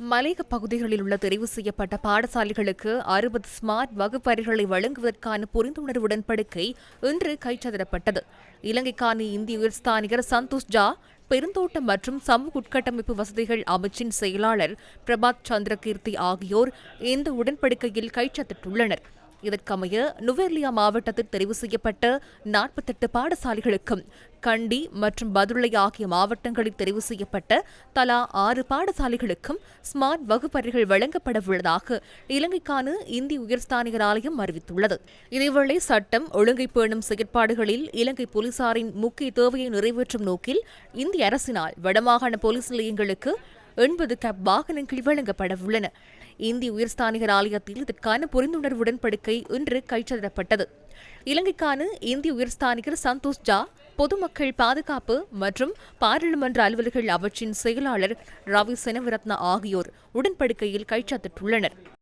மலையக பகுதிகளில் உள்ள தெரிவு செய்யப்பட்ட பாடசாலைகளுக்கு அறுபது ஸ்மார்ட் வகுப்பறைகளை வழங்குவதற்கான புரிந்துணர்வு உடன்படிக்கை இன்று கைச்சதிடப்பட்டது இலங்கைக்கான இந்திய உயர்ஸ்தானிகர் சந்தோஷ் ஜா பெருந்தோட்டம் மற்றும் சமூக உட்கட்டமைப்பு வசதிகள் அமைச்சின் செயலாளர் பிரபாத் சந்திரகீர்த்தி ஆகியோர் இந்த உடன்படிக்கையில் கைச்சத்திட்டுள்ளனர். இதற்கமைய நுவேர்லியா மாவட்டத்தில் தெரிவு செய்யப்பட்ட நாற்பத்தெட்டு பாடசாலைகளுக்கும் கண்டி மற்றும் பதுளை ஆகிய மாவட்டங்களில் தெரிவு செய்யப்பட்ட தலா ஆறு பாடசாலைகளுக்கும் ஸ்மார்ட் வகுப்பறைகள் வழங்கப்பட உள்ளதாக இலங்கைக்கான இந்திய உயர்ஸ்தானிகர் ஆலயம் அறிவித்துள்ளது. இதேவேளை சட்டம் ஒழுங்கை பேணும் செயற்பாடுகளில் இலங்கை போலீசாரின் முக்கிய தேவையை நிறைவேற்றும் நோக்கில் இந்திய அரசினால் வடமாகாண போலீஸ் நிலையங்களுக்கு எண்பது கேப் வாகனங்கள் வழங்கப்பட உள்ளன இந்திய உயர்ஸ்தானிகர் ஆலயத்தில் இதற்கான புரிந்துணர்வு உடன்படிக்கை இன்று கைச்செல்லப்பட்டது இலங்கைக்கான இந்திய உயர்ஸ்தானிகர் சந்தோஷ் ஜா பொதுமக்கள் பாதுகாப்பு மற்றும் பாராளுமன்ற அலுவலர்கள் அவற்றின் செயலாளர் ரவி செனவரத்ன ஆகியோர் உடன்படிக்கையில் கைச்சாத்திட்டுள்ளனர்.